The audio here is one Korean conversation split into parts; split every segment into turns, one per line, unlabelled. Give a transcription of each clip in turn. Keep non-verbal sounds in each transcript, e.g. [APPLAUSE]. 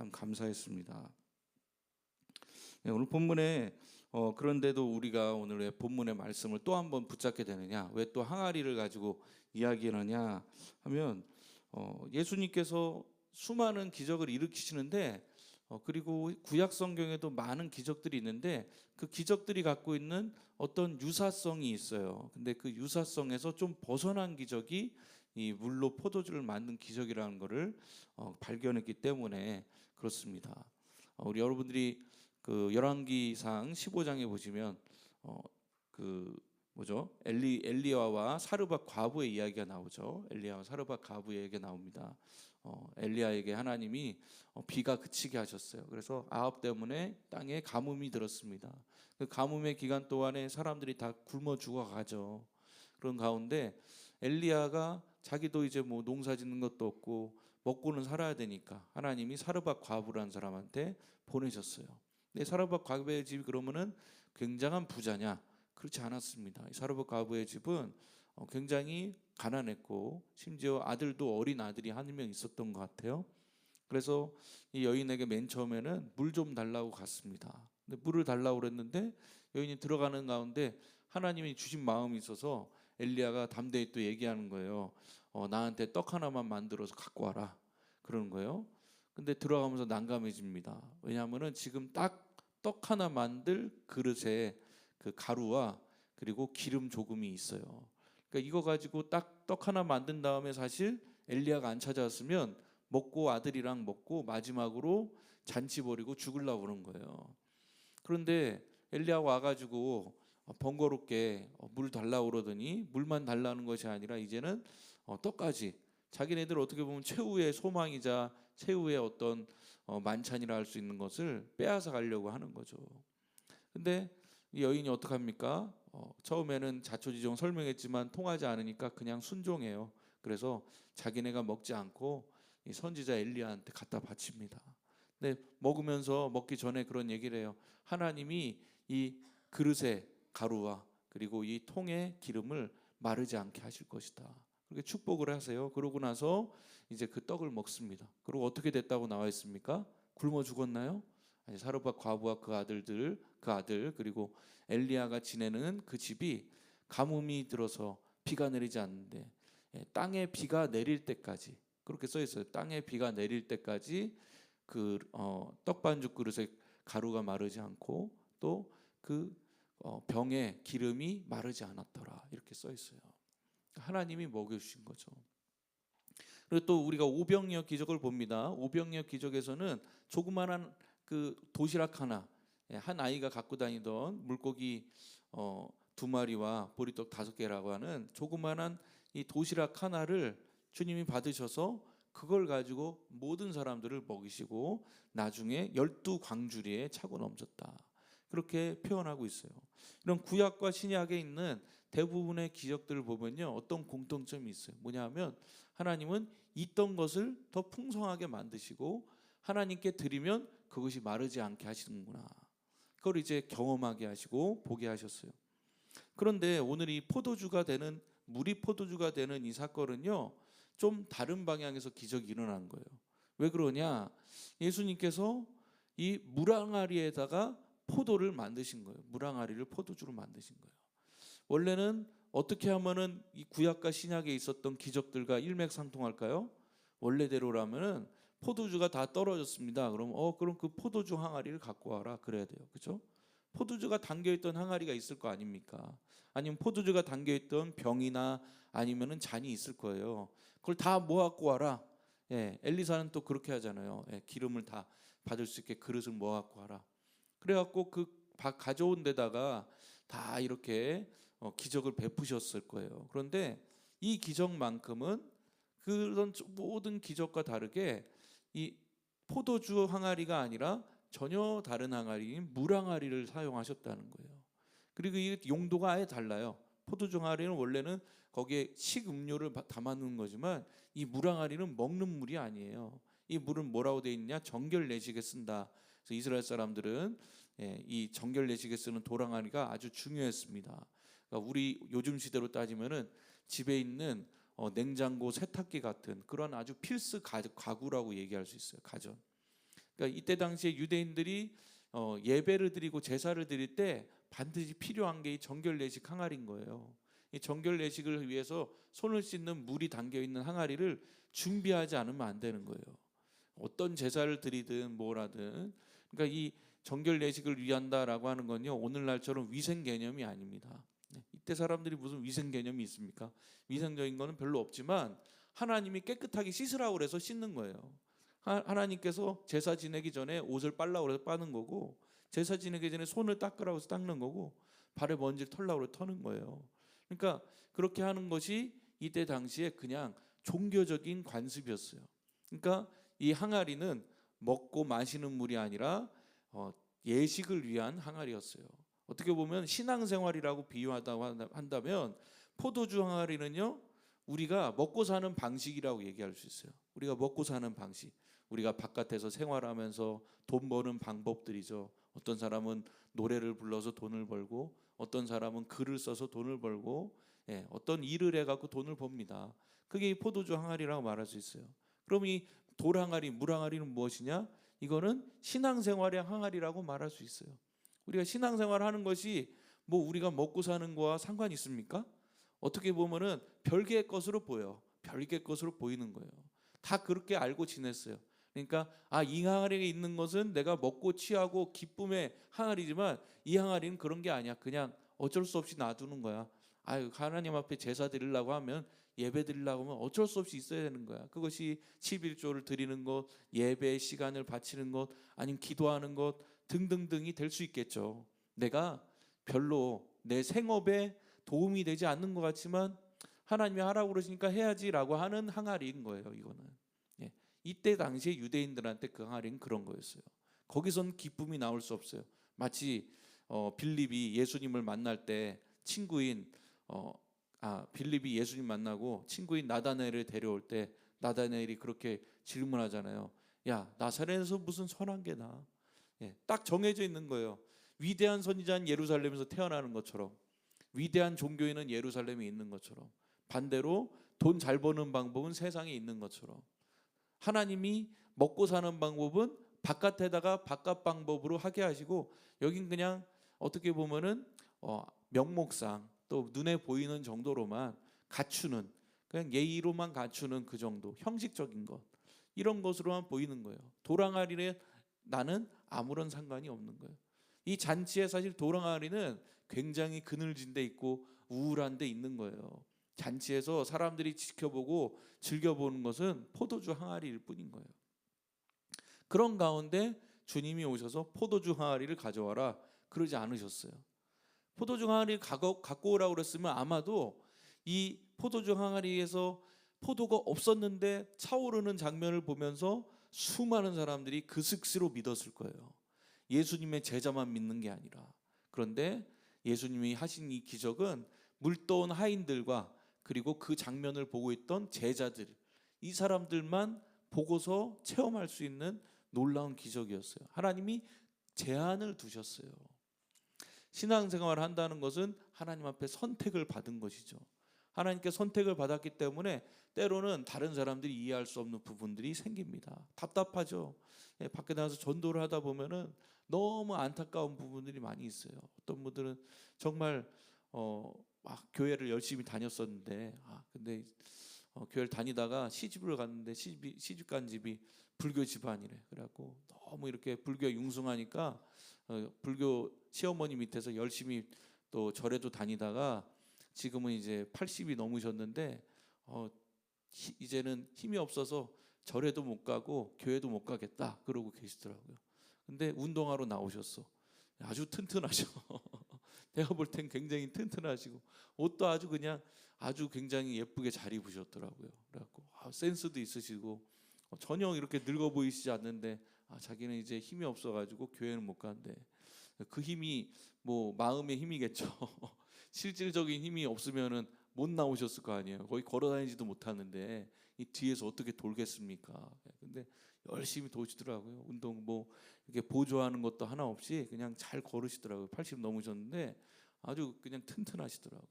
참 감사했습니다. 네, 오늘 본문에 어, 그런데도 우리가 오늘 왜 본문의 말씀을 또 한 번 붙잡게 되느냐? 왜 또 항아리를 가지고 이야기하느냐 하면 어, 예수님께서 수많은 기적을 일으키시는데 어, 그리고 구약 성경에도 많은 기적들이 있는데 그 기적들이 갖고 있는 어떤 유사성이 있어요. 근데 그 유사성에서 좀 벗어난 기적이 이 물로 포도주를 만든 기적이라는 것을 어, 발견했기 때문에 그렇습니다. 어, 우리 여러분들이 그 열왕기상 15장에 보시면 어, 그 뭐죠? 엘리 엘리야와 사르밧 과부의 이야기가 나오죠. 엘리야와 사르밧 과부의 얘기가 나옵니다. 어, 엘리야에게 하나님이 어, 비가 그치게 하셨어요. 그래서 아합 때문에 땅에 가뭄이 들었습니다. 그 가뭄의 기간 동안에 사람들이 다 굶어 죽어가죠. 그런 가운데 엘리야가 자기도 이제 뭐 농사 짓는 것도 없고 먹고는 살아야 되니까 하나님이 사르밧 과부라는 사람한테 보내셨어요. 근데 사르밧 과부의 집이 그러면은 굉장한 부자냐? 그렇지 않았습니다. 이 사르밧 과부의 집은 어, 굉장히 가난했고 심지어 아들도 어린 아들이 한 명 있었던 것 같아요. 그래서 이 여인에게 맨 처음에는 물 좀 달라고 갔습니다. 근데 물을 달라고 그랬는데 여인이 들어가는 가운데 하나님이 주신 마음이 있어서 엘리야가 담대히 또 얘기하는 거예요. 어, 나한테 떡 하나만 만들어서 갖고 와라. 그러는 거예요. 근데 들어가면서 난감해집니다. 왜냐하면은 지금 딱 떡 하나 만들 그릇에 그 가루와 그리고 기름 조금이 있어요. 그러니까 이거 가지고 딱 떡 하나 만든 다음에 사실 엘리야가 안 찾아왔으면 먹고 아들이랑 먹고 마지막으로 잔치 벌이고 죽으려고 그런 거예요. 그런데 엘리야가 와가지고 번거롭게 물 달라고 그러더니 물만 달라는 것이 아니라 이제는 어, 떡까지 자기네들 어떻게 보면 최후의 소망이자 최후의 어떤 어, 만찬이라 할 수 있는 것을 빼앗아 가려고 하는 거죠. 근데 이 여인이 어떡합니까? 어, 처음에는 자초지종 설명했지만 통하지 않으니까 그냥 순종해요. 그래서 자기네가 먹지 않고 이 선지자 엘리야한테 갖다 바칩니다. 근데 먹으면서 먹기 전에 그런 얘기를 해요. 하나님이 이 그릇의 가루와 그리고 이 통의 기름을 마르지 않게 하실 것이다. 그렇게 축복을 하세요. 그러고 나서 이제 그 떡을 먹습니다. 그리고 어떻게 됐다고 나와 있습니까? 굶어 죽었나요? 아니 사르밧 과부와 그 아들들, 그 아들 그리고 엘리야가 지내는 그 집이 가뭄이 들어서 비가 내리지 않는데 예, 땅에 비가 내릴 때까지 그렇게 써 있어요. 땅에 비가 내릴 때까지 그 어, 떡반죽 그릇에 가루가 마르지 않고 또그 어, 병에 기름이 마르지 않았더라 이렇게 써 있어요. 하나님이 먹여주신 거죠. 그리고 또 우리가 오병이어 기적을 봅니다. 오병이어 기적에서는 조그마한 그 도시락 하나, 예, 한 아이가 갖고 다니던 물고기 어, 두 마리와 보리떡 다섯 개라고 하는 조그마한 이 도시락 하나를 주님이 받으셔서 그걸 가지고 모든 사람들을 먹이시고 나중에 열두 광주리에 차고 넘쳤다. 그렇게 표현하고 있어요. 이런 구약과 신약에 있는 대부분의 기적들을 보면요. 어떤 공통점이 있어요. 뭐냐면 하나님은 있던 것을 더 풍성하게 만드시고 하나님께 드리면 그것이 마르지 않게 하시는구나. 그걸 이제 경험하게 하시고 보게 하셨어요. 그런데 오늘 이 포도주가 되는 물이 포도주가 되는 이 사건은요. 좀 다른 방향에서 기적이 일어난 거예요. 왜 그러냐? 예수님께서 이 물항아리에다가 포도를 만드신 거예요. 물항아리를 포도주로 만드신 거예요. 원래는 어떻게 하면은 이 구약과 신약에 있었던 기적들과 일맥상통할까요? 원래대로라면은 포도주가 다 떨어졌습니다. 그럼 어 그럼 그 포도주 항아리를 갖고 와라 그래야 돼요. 그렇죠? 포도주가 담겨 있던 항아리가 있을 거 아닙니까? 아니면 포도주가 담겨 있던 병이나 아니면은 잔이 있을 거예요. 그걸 다 모아갖고 와라. 예, 엘리사는 또 그렇게 하잖아요. 예, 기름을 다 받을 수 있게 그릇을 모아갖고 와라. 그래갖고 그 가져온 데다가 다 이렇게 어, 기적을 베푸셨을 거예요. 그런데 이 기적만큼은 그런 모든 기적과 다르게 이 포도주 항아리가 아니라 전혀 다른 항아리인 물 항아리를 사용하셨다는 거예요. 그리고 이 용도가 아예 달라요. 포도주 항아리는 원래는 거기에 식음료를 담아놓은 거지만 이 물 항아리는 먹는 물이 아니에요. 이 물은 뭐라고 돼 있냐? 정결 내식에 쓴다. 그래서 이스라엘 사람들은 예, 이 정결 내식에 쓰는 도랑아리가 아주 중요했습니다. 그러니까 우리 요즘 시대로 따지면은 집에 있는 어, 냉장고, 세탁기 같은 그런 아주 필수 가 구라고 얘기할 수 있어요. 가전. 그러니까 이때 당시에 유대인들이 어, 예배를 드리고 제사를 드릴 때 반드시 필요한 게 이 정결 예식 항아리인 거예요. 이 정결 예식을 위해서 손을 씻는 물이 담겨 있는 항아리를 준비하지 않으면 안 되는 거예요. 어떤 제사를 드리든 뭐라든 그러니까 이 정결 예식을 위한다라고 하는 건요 오늘날처럼 위생 개념이 아닙니다. 네, 이때 사람들이 무슨 위생 개념이 있습니까? 위생적인 거는 별로 없지만 하나님이 깨끗하게 씻으라고 그래서 씻는 거예요. 하, 하나님께서 제사 지내기 전에 옷을 빨라고 그래서 빠는 거고 제사 지내기 전에 손을 닦으라고 해서 닦는 거고 발에 먼지를 털라고 해서 터는 거예요. 그러니까 그렇게 하는 것이 이때 당시에 그냥 종교적인 관습이었어요. 그러니까 이 항아리는 먹고 마시는 물이 아니라 어, 예식을 위한 항아리였어요. 어떻게 보면 신앙생활이라고 비유하다고 한다- 한다면 포도주 항아리는요 우리가 먹고 사는 방식이라고 얘기할 수 있어요. 우리가 먹고 사는 방식, 우리가 바깥에서 생활하면서 돈 버는 방법들이죠. 어떤 사람은 노래를 불러서 돈을 벌고, 어떤 사람은 글을 써서 돈을 벌고, 예, 어떤 일을 해갖고 돈을 법니다. 그게 이 포도주 항아리라고 말할 수 있어요. 그럼 이 돌 항아리, 물 항아리는 무엇이냐? 이거는 신앙생활의 항아리라고 말할 수 있어요. 우리가 신앙생활 하는 것이 뭐 우리가 먹고 사는 거와 상관이 있습니까? 어떻게 보면은 별개의 것으로 보여. 별개의 것으로 보이는 거예요. 다 그렇게 알고 지냈어요. 그러니까 아 이 항아리에 있는 것은 내가 먹고 취하고 기쁨의 항아리지만 이 항아리는 그런 게 아니야. 그냥 어쩔 수 없이 놔두는 거야. 아유 하나님 앞에 제사 드리려고 하면 예배 드리려고 하면 어쩔 수 없이 있어야 되는 거야. 그것이 11조를 드리는 것, 예배의 시간을 바치는 것, 아니면 기도하는 것 등등등이 될 수 있겠죠. 내가 별로 내 생업에 도움이 되지 않는 것 같지만 하나님이 하라고 그러시니까 해야지라고 하는 항아리인 거예요. 이거는 예. 이때 당시에 유대인들한테 그 항아리는 그런 거였어요. 거기선 기쁨이 나올 수 없어요. 마치 어, 빌립이 예수님을 만날 때 친구인 어, 아 빌립이 예수님 만나고 친구인 나다나엘을 데려올 때 나다나엘이 그렇게 질문하잖아요. 야 나사렛에서 무슨 선한 게 나? 예, 딱 정해져 있는 거예요. 위대한 선지자는 예루살렘에서 태어나는 것처럼 위대한 종교인은 예루살렘에 있는 것처럼 반대로 돈 잘 버는 방법은 세상에 있는 것처럼 하나님이 먹고 사는 방법은 바깥에다가 바깥 방법으로 하게 하시고 여긴 그냥 어떻게 보면은 어, 명목상 또 눈에 보이는 정도로만 갖추는 그냥 예의로만 갖추는 그 정도 형식적인 것 이런 것으로만 보이는 거예요. 도랑아리에 나는 아무런 상관이 없는 거예요. 이 잔치에 사실 도랑아리는 굉장히 그늘진 데 있고 우울한 데 있는 거예요. 잔치에서 사람들이 지켜보고 즐겨보는 것은 포도주 항아리일 뿐인 거예요. 그런 가운데 주님이 오셔서 포도주 항아리를 가져와라 그러지 않으셨어요. 포도주 항아리를 갖고 오라고 그랬으면 아마도 이 포도주 항아리에서 포도가 없었는데 차오르는 장면을 보면서 수많은 사람들이 그 스스로 믿었을 거예요. 예수님의 제자만 믿는 게 아니라 그런데 예수님이 하신 이 기적은 물떠온 하인들과 그리고 그 장면을 보고 있던 제자들 이 사람들만 보고서 체험할 수 있는 놀라운 기적이었어요. 하나님이 제한을 두셨어요. 신앙생활을 한다는 것은 하나님 앞에 선택을 받은 것이죠. 하나님께 선택을 받았기 때문에 때로는 다른 사람들이 이해할 수 없는 부분들이 생깁니다. 답답하죠. 예, 밖에 나가서 전도를 하다 보면은 너무 안타까운 부분들이 많이 있어요. 어떤 분들은 정말 어, 막 교회를 열심히 다녔었는데 아 근데 어, 교회를 다니다가 시집을 갔는데 시집이 시집 간 집이 불교 집안이래. 그래갖고 너무 이렇게 불교에 융숭하니까 어, 불교 시어머니 밑에서 열심히 또 절에도 다니다가 지금은 이제 80이 넘으셨는데 어, 히- 이제는 힘이 없어서 절에도 못 가고 교회도 못 가겠다 그러고 계시더라고요. 근데 운동하러 나오셨어. 아주 튼튼하셔. [LAUGHS] 내가 볼 땐 굉장히 튼튼하시고 옷도 아주 그냥 아주 굉장히 예쁘게 잘 입으셨더라고요. 그래갖고 아, 센스도 있으시고 어, 전혀 이렇게 늙어 보이시지 않는데 아, 자기는 이제 힘이 없어가지고 교회는 못 간대. 그 힘이 뭐 마음의 힘이겠죠. [LAUGHS] 실질적인 힘이 없으면은 못 나오셨을 거 아니에요. 거의 걸어다니지도 못하는데 이 뒤에서 어떻게 돌겠습니까? 근데 열심히 도시더라고요. 운동 뭐 이렇게 보조하는 것도 하나 없이 그냥 잘 걸으시더라고요. 80 넘으셨는데 아주 그냥 튼튼하시더라고요.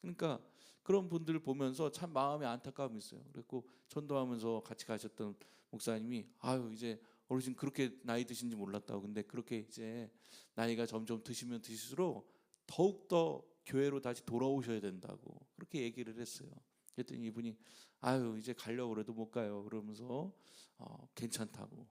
그러니까 그런 분들을 보면서 참 마음에 안타까움이 있어요. 그랬고 전도하면서 같이 가셨던 목사님이 아유 이제 어르신 그렇게 나이 드신지 몰랐다고. 근데 그렇게 이제 나이가 점점 드시면 드실수록 더욱 더 교회로 다시 돌아오셔야 된다고 그렇게 얘기를 했어요. 그랬더니 이분이 아유 이제 가려고 그래도 못 가요. 그러면서 어, 괜찮다고.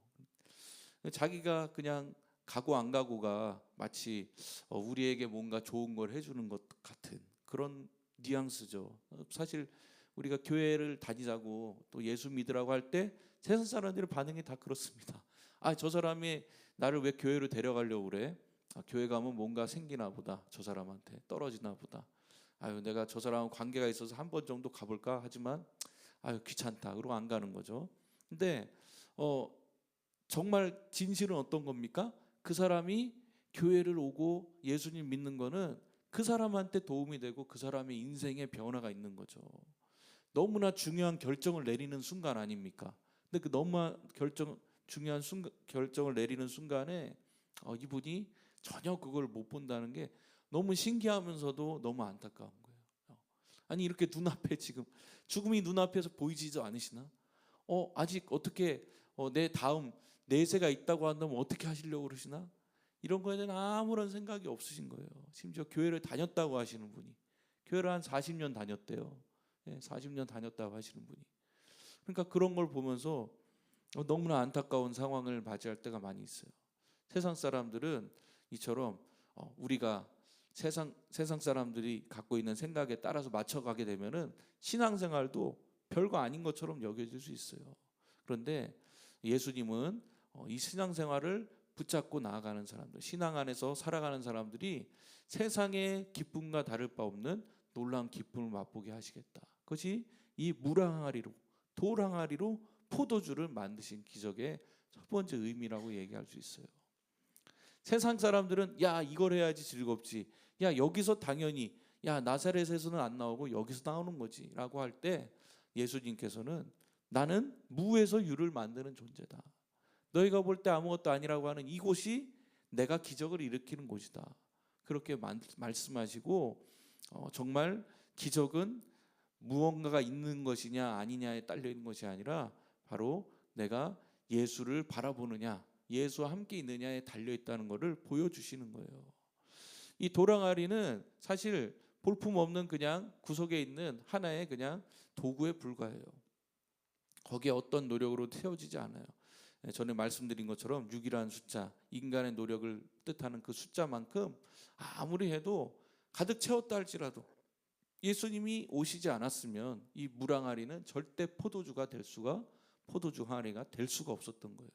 자기가 그냥 가고 안 가고가 마치 어, 우리에게 뭔가 좋은 걸 해주는 것 같은 그런 뉘앙스죠. 어, 사실 우리가 교회를 다니자고 또 예수 믿으라고 할 때 세상 사람들의 반응이 다 그렇습니다. 아 저 사람이 나를 왜 교회로 데려가려고 그래? 아, 교회 가면 뭔가 생기나 보다. 저 사람한테 떨어지나 보다. 아유 내가 저 사람하고 관계가 있어서 한 번 정도 가볼까 하지만 아유 귀찮다. 그러고 안 가는 거죠. 근데 어 정말 진실은 어떤 겁니까? 그 사람이 교회를 오고 예수님 믿는 거는 그 사람한테 도움이 되고 그 사람의 인생에 변화가 있는 거죠. 너무나 중요한 결정을 내리는 순간 아닙니까? 근데 그 너무 결정 중요한 순간, 결정을 내리는 순간에 어, 이분이 전혀 그걸 못 본다는 게 너무 신기하면서도 너무 안타까운 거예요. 어. 아니 이렇게 눈앞에 지금 죽음이 눈앞에서 보이지도 않으시나? 어 아직 어떻게 어, 내 다음 내세가 있다고 한다면 어떻게 하시려고 그러시나? 이런 거에 대한 아무런 생각이 없으신 거예요. 심지어 교회를 다녔다고 하시는 분이 교회를 한 40년 다녔대요. 예, 40년 다녔다고 하시는 분이. 그러니까 그런 걸 보면서 어, 너무나 안타까운 상황을 맞이할 때가 많이 있어요. 세상 사람들은 이처럼 어, 우리가 세상 세상 사람들이 갖고 있는 생각에 따라서 맞춰가게 되면은 신앙생활도 별거 아닌 것처럼 여겨질 수 있어요. 그런데 예수님은 어, 이 신앙생활을 붙잡고 나아가는 사람들, 신앙 안에서 살아가는 사람들이 세상의 기쁨과 다를 바 없는 놀라운 기쁨을 맛보게 하시겠다. 그것이 이 물항아리로 돌항아리로 포도주를 만드신 기적의 첫 번째 의미라고 얘기할 수 있어요. 세상 사람들은 야 이걸 해야지 즐겁지. 야 여기서 당연히 야 나사렛에서는 안 나오고 여기서 나오는 거지라고 할 때 예수님께서는 나는 무에서 유를 만드는 존재다. 너희가 볼 때 아무것도 아니라고 하는 이곳이 내가 기적을 일으키는 곳이다. 그렇게 만, 말씀하시고 어, 정말 기적은 무언가가 있는 것이냐 아니냐에 딸려 있는 것이 아니라 바로 내가 예수를 바라보느냐 예수와 함께 있느냐에 달려 있다는 것을 보여주시는 거예요. 이 도랑아리는 사실 볼품 없는 그냥 구석에 있는 하나의 그냥 도구에 불과해요. 거기에 어떤 노력으로 태워지지 않아요. 예, 전에 말씀드린 것처럼 6이라는 숫자, 인간의 노력을 뜻하는 그 숫자만큼 아무리 해도 가득 채웠다 할지라도 예수님이 오시지 않았으면 이 물항아리는 절대 포도주가 될 수가 포도주 항아리가 될 수가 없었던 거예요.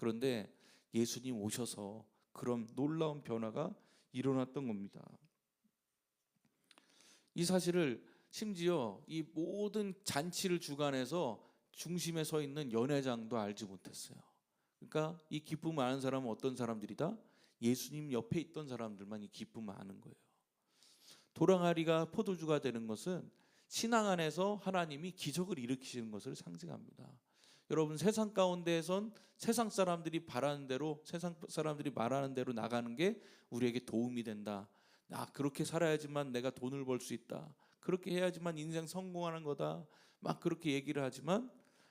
그런데 예수님 오셔서 그런 놀라운 변화가 일어났던 겁니다. 이 사실을 심지어 이 모든 잔치를 주관해서 중심에 서 있는 연회장도 알지 못했어요. 그러니까 이 기쁨을 아는 사람은 어떤 사람들이다? 예수님 옆에 있던 사람들만 이 기쁨을 아는 거예요. 도랑아리가 포도주가 되는 것은 신앙 안에서 하나님이 기적을 일으키시는 것을 상징합니다. 여러분 세상 가운데에선 세상 사람들이 바라는 대로 세상 사람들이 말하는 대로 나가는 게 우리에게 도움이 된다. 나 그렇게 살아야지만 내가 돈을 벌 수 있다. 그렇게 해야지만 인생 성공하는 거다. 막 그렇게 얘기를 하지만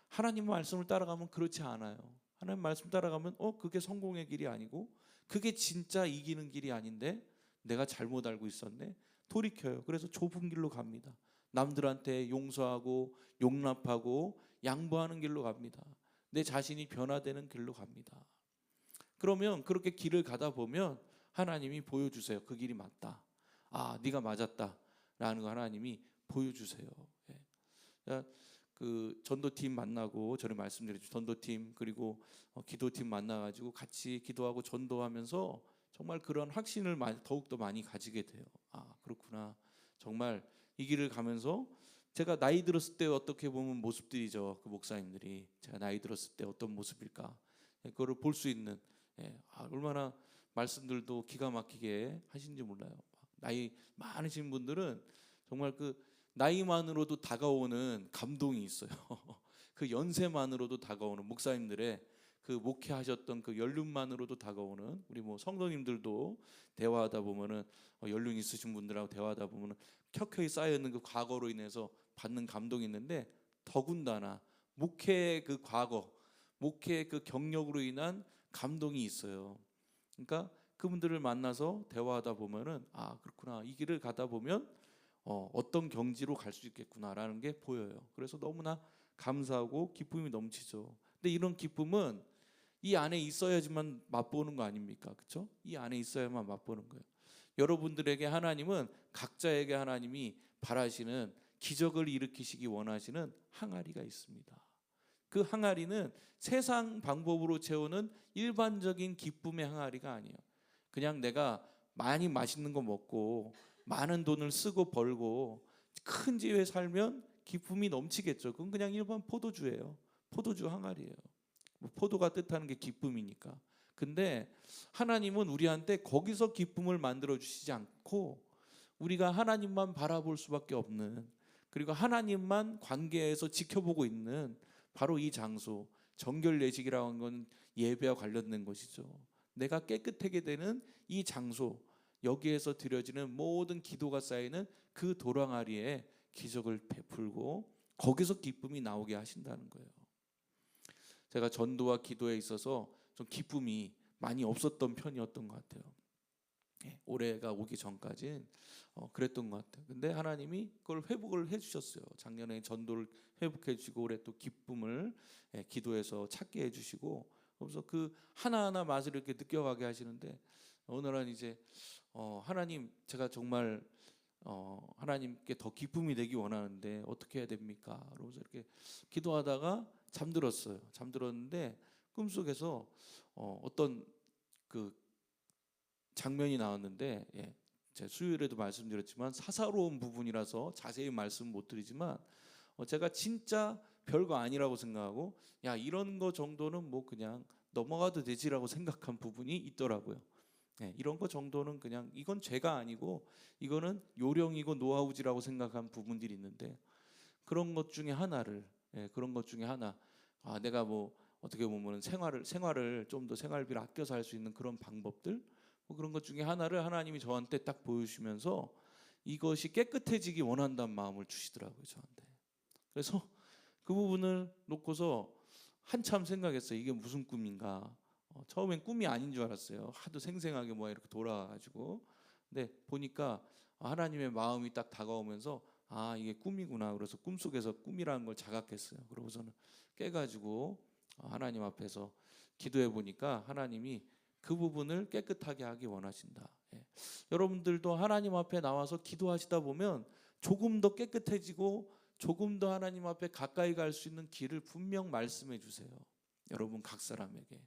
하나님 말씀을 따라가면 그렇지 않아요. 하나님 말씀 따라가면 어 그게 성공의 길이 아니고 그게 진짜 이기는 길이 아닌데 내가 잘못 알고 있었네. 돌이켜요. 그래서 좁은 길로 갑니다. 남들한테 용서하고 용납하고 양보하는 길로 갑니다. 내 자신이 변화되는 길로 갑니다. 그러면 그렇게 길을 가다 보면 하나님이 보여주세요. 그 길이 맞다. 아, 네가 맞았다 라는 거 하나님이 보여주세요. 예. 그 전도팀 만나고 전에 말씀드렸죠. 전도팀 그리고 어, 기도팀 만나가지고 같이 기도하고 전도하면서 정말 그런 확신을 더욱 더 많이 가지게 돼요. 아 그렇구나. 정말 이 길을 가면서 제가 나이 들었을 때 어떻게 보면 모습들이죠. 그 목사님들이 제가 나이 들었을 때 어떤 모습일까? 예, 그거를 볼 수 있는 예, 아, 얼마나 말씀들도 기가 막히게 하신지 몰라요. 나이 많으신 분들은 정말 그 나이만으로도 다가오는 감동이 있어요. [LAUGHS] 그 연세만으로도 다가오는 목사님들의 그 목회하셨던 그 연륜만으로도 다가오는 우리 뭐 성도님들도 대화하다 보면은 어, 연륜 있으신 분들하고 대화하다 보면은 켜켜이 쌓여 있는 그 과거로 인해서 받는 감동이 있는데 더군다나 목회의 그 과거 목회 그 경력으로 인한 감동이 있어요. 그러니까 그분들을 만나서 대화하다 보면은 아 그렇구나 이 길을 가다 보면 어, 어떤 경지로 갈 수 있겠구나라는 게 보여요. 그래서 너무나 감사하고 기쁨이 넘치죠. 근데 이런 기쁨은 이 안에 있어야지만 맛보는 거 아닙니까? 그렇죠? 이 안에 있어야만 맛보는 거예요. 여러분들에게 하나님은 각자에게 하나님이 바라시는 기적을 일으키시기 원하시는 항아리가 있습니다. 그 항아리는 세상 방법으로 채우는 일반적인 기쁨의 항아리가 아니에요. 그냥 내가 많이 맛있는 거 먹고 많은 돈을 쓰고 벌고 큰 집에 살면 기쁨이 넘치겠죠. 그건 그냥 일반 포도주예요. 포도주 항아리예요. 뭐 포도가 뜻하는 게 기쁨이니까. 근데 하나님은 우리한테 거기서 기쁨을 만들어 주시지 않고 우리가 하나님만 바라볼 수밖에 없는 그리고 하나님만 관계에서 지켜보고 있는 바로 이 장소 정결 예식이라고 하는 건 예배와 관련된 것이죠. 내가 깨끗하게 되는 이 장소 여기에서 드려지는 모든 기도가 쌓이는 그 도랑아리에 기적을 베풀고 거기서 기쁨이 나오게 하신다는 거예요. 제가 전도와 기도에 있어서 좀 기쁨이 많이 없었던 편이었던 것 같아요. 예, 올해가 오기 전까지 어, 그랬던 것 같아요. 근데 하나님이 그걸 회복을 해주셨어요. 작년에 전도를 회복해 주시고 올해 또 기쁨을 예, 기도해서 찾게 해주시고 그래서 그 하나하나 맛을 이렇게 느껴가게 하시는데 오늘은 이제 어, 하나님 제가 정말 어, 하나님께 더 기쁨이 되기 원하는데 어떻게 해야 됩니까? 그러면서 이렇게 기도하다가 잠들었어요. 잠들었는데 꿈속에서 어, 어떤 그 장면이 나왔는데 예, 제가 수요일에도 말씀드렸지만 사사로운 부분이라서 자세히 말씀 못 드리지만 어, 제가 진짜 별거 아니라고 생각하고 야 이런 거 정도는 뭐 그냥 넘어가도 되지라고 생각한 부분이 있더라고요. 예, 이런 거 정도는 그냥 이건 죄가 아니고 이거는 요령이고 노하우지라고 생각한 부분들이 있는데 그런 것 중에 하나를 예, 그런 것 중에 하나 아 내가 뭐 어떻게 보면 생활을 생활을 좀 더 생활비를 아껴서 할 수 있는 그런 방법들 뭐 그런 것 중에 하나를 하나님이 저한테 딱 보여주시면서 이것이 깨끗해지기 원한다는 마음을 주시더라고요 저한테. 그래서 그 부분을 놓고서 한참 생각했어요. 이게 무슨 꿈인가? 어, 처음엔 꿈이 아닌 줄 알았어요. 하도 생생하게 뭐 이렇게 돌아가지고. 근데 보니까 하나님의 마음이 딱 다가오면서 아 이게 꿈이구나. 그래서 꿈 속에서 꿈이라는 걸 자각했어요. 그러고서는 깨가지고 하나님 앞에서 기도해 보니까 하나님이 그 부분을 깨끗하게 하기 원하신다. 예. 여러분들도 하나님 앞에 나와서 기도하시다 보면 조금 더 깨끗해지고 조금 더 하나님 앞에 가까이 갈 수 있는 길을 분명 말씀해 주세요. 여러분 각 사람에게.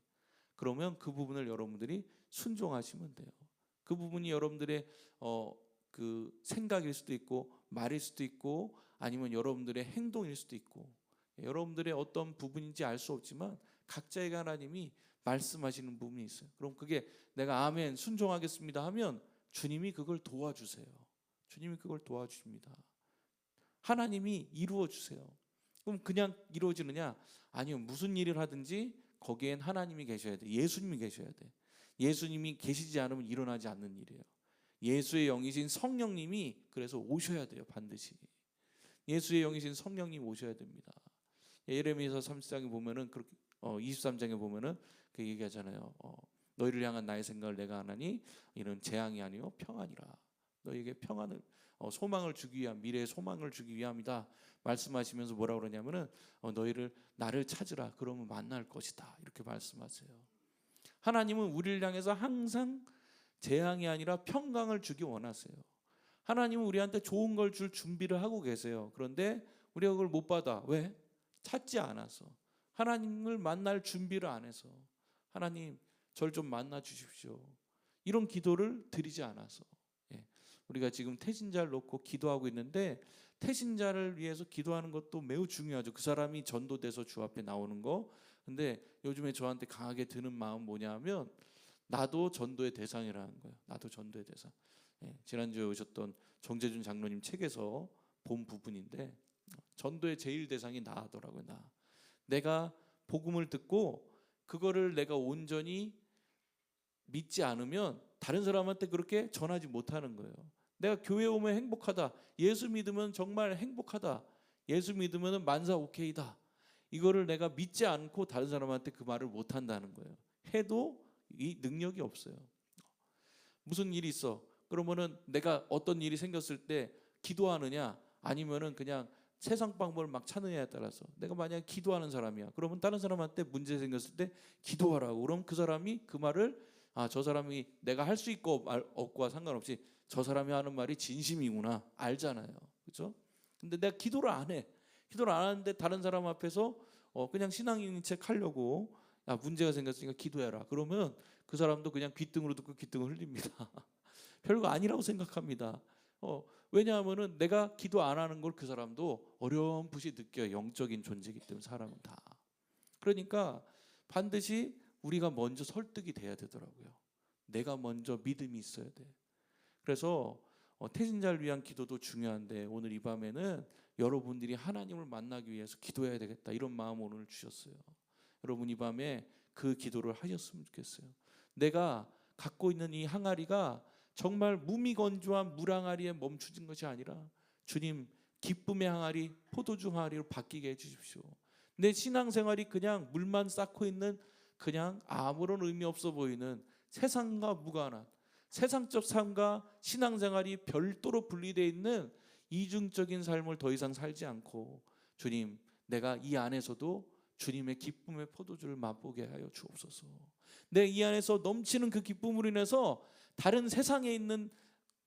그러면 그 부분을 여러분들이 순종하시면 돼요. 그 부분이 여러분들의 어, 그 생각일 수도 있고 말일 수도 있고 아니면 여러분들의 행동일 수도 있고 여러분들의 어떤 부분인지 알 수 없지만 각자에게 하나님이 말씀하시는 부분이 있어요. 그럼 그게 내가 아멘 순종하겠습니다 하면 주님이 그걸 도와주세요. 주님이 그걸 도와주십니다. 하나님이 이루어 주세요. 그럼 그냥 이루어지느냐? 아니요. 무슨 일을 하든지 거기엔 하나님이 계셔야 돼. 예수님이 계셔야 돼. 예수님이 계시지 않으면 일어나지 않는 일이에요. 예수의 영이신 성령님이 그래서 오셔야 돼요. 반드시. 예수의 영이신 성령님 오셔야 됩니다. 예레미야서 30장에 보면은 그렇게 어 23장에 보면은 그 얘기하잖아요. 어, 너희를 향한 나의 생각을 내가 하나니 이는 재앙이 아니요 평안이라. 너희에게 평안을 어, 소망을 주기 위한 미래의 소망을 주기 위함이다. 말씀하시면서 뭐라 그러냐면은 어, 너희를 나를 찾으라. 그러면 만날 것이다. 이렇게 말씀하세요. 하나님은 우리를 향해서 항상 재앙이 아니라 평강을 주기 원하세요. 하나님은 우리한테 좋은 걸 줄 준비를 하고 계세요. 그런데 우리가 그걸 못 받아. 왜? 찾지 않아서. 하나님을 만날 준비를 안 해서. 하나님, 절 좀 만나 주십시오. 이런 기도를 드리지 않아서. 예. 우리가 지금 태신자를 놓고 기도하고 있는데 태신자를 위해서 기도하는 것도 매우 중요하죠. 그 사람이 전도돼서 주 앞에 나오는 거. 근데 요즘에 저한테 강하게 드는 마음 뭐냐면 나도 전도의 대상이라는 거예요. 나도 전도의 대상. 예, 지난주에 오셨던 정재준 장로님 책에서 본 부분인데 전도의 제일 대상이 나더라고요. 나. 내가 복음을 듣고 그거를 내가 온전히 믿지 않으면 다른 사람한테 그렇게 전하지 못하는 거예요. 내가 교회 오면 행복하다. 예수 믿으면 정말 행복하다. 예수 믿으면 만사 오케이다.
이거를 내가 믿지 않고 다른 사람한테 그 말을 못 한다는 거예요. 해도 이 능력이 없어요. 무슨 일이 있어? 그러면은 내가 어떤 일이 생겼을 때 기도하느냐 아니면은 그냥 세상 방법을 막 찾느냐에 따라서 내가 만약 기도하는 사람이야. 그러면 다른 사람한테 문제 생겼을 때 기도하라고. 그럼 그 사람이 그 말을 아 저 사람이 내가 할 수 있고 말 없고와 상관없이 저 사람이 하는 말이 진심이구나 알잖아요. 그렇죠? 근데 내가 기도를 안 해. 기도를 안 하는데 다른 사람 앞에서 어 그냥 신앙인 척 하려고 야 문제가 생겼으니까 기도해라. 그러면 그 사람도 그냥 귓등으로 듣고 귓등을 흘립니다. [LAUGHS] 별거 아니라고 생각합니다. 어 왜냐하면은 내가 기도 안 하는 걸 그 사람도 어렴풋이 느껴 요 영적인 존재이기 때문에 사람은 다. 그러니까 반드시 우리가 먼저 설득이 돼야 되더라고요. 내가 먼저 믿음이 있어야 돼. 그래서 어, 태신자를 위한 기도도 중요한데 오늘 이 밤에는 여러분들이 하나님을 만나기 위해서 기도해야 되겠다 이런 마음 오늘 주셨어요. 여러분 이 밤에 그 기도를 하셨으면 좋겠어요. 내가 갖고 있는 이 항아리가 정말 무미건조한 물항아리에 멈추진 것이 아니라 주님 기쁨의 항아리, 포도주 항아리로 바뀌게 해주십시오. 내 신앙생활이 그냥 물만 쌓고 있는 그냥 아무런 의미 없어 보이는 세상과 무관한 세상적 삶과 신앙생활이 별도로 분리되어 있는 이중적인 삶을 더 이상 살지 않고 주님 내가 이 안에서도 주님의 기쁨의 포도주를 맛보게 하여 주옵소서. 내 이 안에서 넘치는 그 기쁨으로 인해서 다른 세상에 있는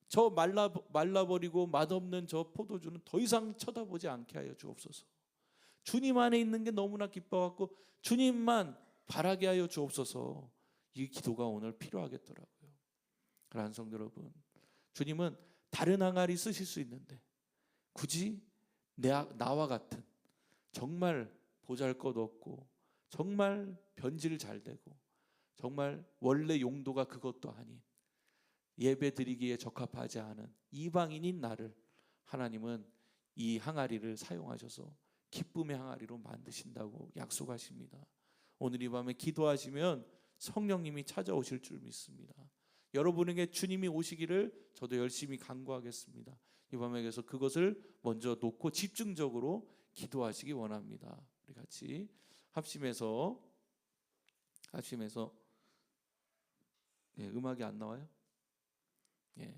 저 말라 말라버리고 맛없는 저 포도주는 더 이상 쳐다보지 않게 하여 주옵소서. 주님 안에 있는 게 너무나 기뻐갖고 주님만 바라게 하여 주옵소서. 이 기도가 오늘 필요하겠더라고요. 그러한 성도 여러분, 주님은 다른 항아리 쓰실 수 있는데 굳이 내, 나와 같은 정말 보잘것없고 정말 변질 잘 되고 정말 원래 용도가 그것도 아닌 예배 드리기에 적합하지 않은 이방인인 나를 하나님은 이 항아리를 사용하셔서 기쁨의 항아리로 만드신다고 약속하십니다. 오늘 이 밤에 기도하시면 성령님이 찾아오실 줄 믿습니다. 여러분에게 주님이 오시기를 저도 열심히 간구하겠습니다. 이 밤에 그래서 그것을 먼저 놓고 집중적으로 기도하시기 원합니다. 우리 같이 합심해서 합심해서 예, 음악이 안 나와요? 예.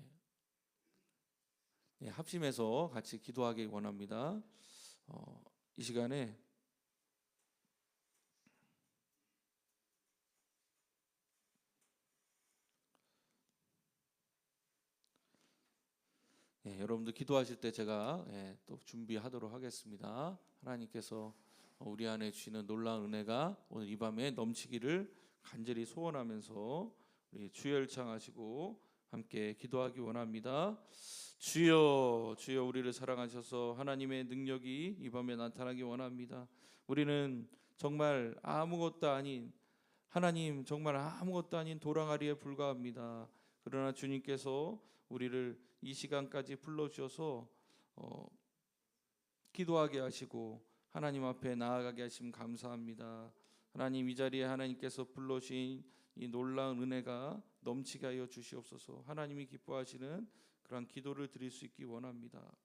예, 합심해서 같이 기도하기 원합니다. 어, 이 시간에 예, 여러분들 기도하실 때 제가 예, 또 준비하도록 하겠습니다. 하나님께서 우리 안에 주시는 놀라운 은혜가 오늘 이 밤에 넘치기를 간절히 소원하면서 우리 주여 일창하시고 함께 기도하기 원합니다. 주여, 주여 우리를 사랑하셔서 하나님의 능력이 이 밤에 나타나기 원합니다. 우리는 정말 아무것도 아닌 하나님 정말 아무것도 아닌 도랑아리에 불과합니다. 그러나 주님께서 우리를 이 시간까지 불러주셔서 어, 기도하게 하시고 하나님 앞에 나아가게 하심 감사합니다. 하나님 이 자리에 하나님께서 불러주신 이 놀라운 은혜가 넘치게 하여 주시옵소서. 하나님이 기뻐하시는 그러한 기도를 드릴 수 있기 원합니다.